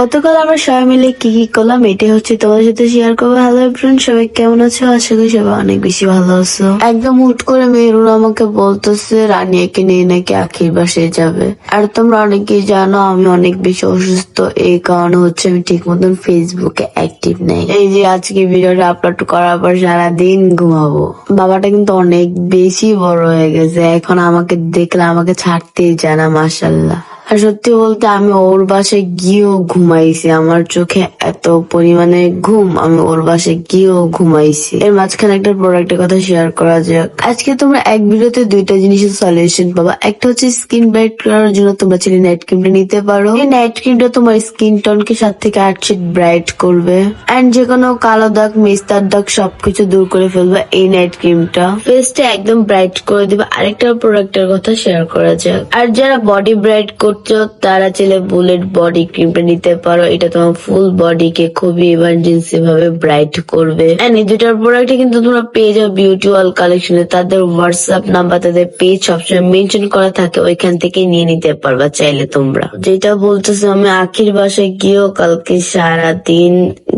গতকাল আমরা সবাই মিলে কি কি করলাম, এটাই হচ্ছে তোমাদের সাথে শেয়ার করব। হ্যালো ফ্রেন্ড সবাই কেমন আছো? আশা করি সবাই অনেক বেশি ভালো আছো। একদম হুট করে মেহরুন আমাকে বলতেছে, রানিয়াকে নিয়ে নাকি আখির বাসায় যাবে। আর তোমরা অনেকেই জানো, আমি অনেক বেশি অসুস্থ, এই কারণে হচ্ছে আমি ঠিক মতন ফেসবুকে অ্যাক্টিভ নেই। এই যে আজকে ভিডিওটা আপলোড করার পর সারাদিন ঘুমাবো। বাবাটা কিন্তু অনেক বেশি বড় হয়ে গেছে, এখন আমাকে দেখলে আমাকে ছাড়তেই জানা মাসাল্লাহ আর সত্যি বলতে আমি ওর বাসায় গিয়েও ঘুমাইছি। আমার চোখে এত পরিমাণে ঘুম, আমি ওর বাসায় গিয়েও ঘুমাইছি। এর মাঝখানে একটা প্রোডাক্টের কথা শেয়ার করা যাক। আজকে তোমরা এক ভিডিওতে দুইটা জিনিসের সলিউশন পাবা। একটা হচ্ছে স্কিন ব্রাইট করার জন্য তোমরা চাইলে নাইট ক্রিমটা নিতে পারো। এই নাইট ক্রিমটা তোমার স্কিন টোনকে সাত থেকে আট শেড ব্রাইট করবে। এন্ড যে কোনো কালো দাগ মিস্তার দাগ সবকিছু দূর করে ফেলবে এই নাইট ক্রিমটা ফেসটা একদম ব্রাইট করে দিবে। আরেকটা প্রোডাক্টের কথা শেয়ার করা যাক। আর যারা বডি ব্রাইট করছ তারা চাইলে বুলেট বডি ক্রিমটা নিতে পারো। এটা তোমার ফুল বডিকে খুবই ইমার্জেন্সি ভাবে ব্রাইট করবে। এই দুটার প্রোডাক্ট কিন্তু তোমরা পেয়ে যাও বিউটি ওয়াল কালেকশনে তাদের হোয়াটসঅ্যাপ নাম্বার তাদের পেজ সবসময় মেনশন করা থাকে, ওইখান থেকে নিয়ে নিতে পারবা চাইলে তোমরা। যেটা বলতেছো, আমি আখির বাসায় গিয়েও কালকে সারাদিন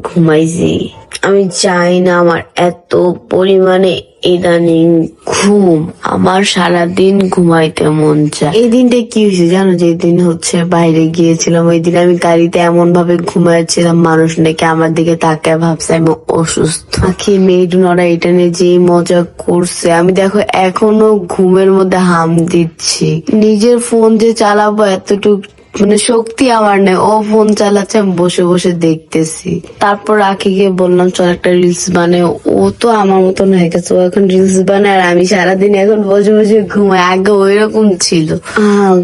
ঘুমাইছি। আমি চাই না আমার এত পরিমাণে ইদানিং ঘুম। আমার সারা দিন ঘুমাইতে মন চায়। এই দিনটা কি হয়েছে জানো? যে দিন হচ্ছে বাইরে গিয়েছিলাম, ওই দিন আমি গাড়িতে এমন ভাবে ঘুমাইছিলাম মানুষ নাকি আমার দিকে তাকায় ভাবছে আমি অসুস্থ। আখি মেয়েডুনরা এটা নিয়ে যে মজা করছে। আমি দেখো এখনও ঘুমের মধ্যে হাম দিচ্ছি। নিজের ফোন যে চালাবো এতটুকু মানে শক্তি আমার নেই। ও ফোন চালাচ্ছে, আমি বসে বসে দেখতেছি। তারপর আখিকে বললাম, চল একটা রিলস বানায় ও তো আমার মতন হয়ে গেছে। ও এখন রিলস বানায় আর আমি সারাদিন এখন বসে বসে ঘুমাই। আগে ওই রকম ছিল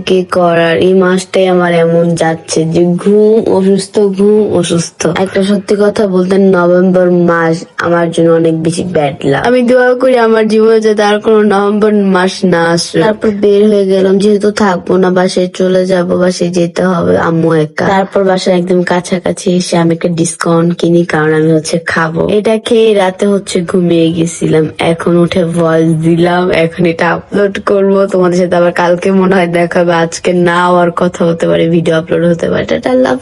কি করার? এই মাসটাই আমার এমন যাচ্ছে যে ঘুম, অসুস্থ ঘুম, অসুস্থ। একটা সত্যি কথা বলতে, নভেম্বর মাস আমার জন্য অনেক বেশি ব্যাড লাগ আমি দোয়া করি আমার জীবনে যাতে আর কোনো নভেম্বর মাস না আসে তারপর বের হয়ে গেলাম, যেহেতু থাকব না, বাসায় চলে যাব, বাসায় যেতে হবে আম্মু একা। তারপর বাসার একদম কাছাকাছি এসে আমি একটা ডিসকাউন্ট কিনি কারণ আমি হচ্ছে খাব। এটা খেয়ে রাতে হচ্ছে ঘুমিয়ে গেছিলাম। এখন উঠে ভয়েস দিলাম এখন এটা আপলোড করব। তোমাদের সাথে আবার কালকে মনে হয় দেখাবে আজকে না আর কথা হতে পারে ভিডিও আপলোড হতে পারে। এটা লাভ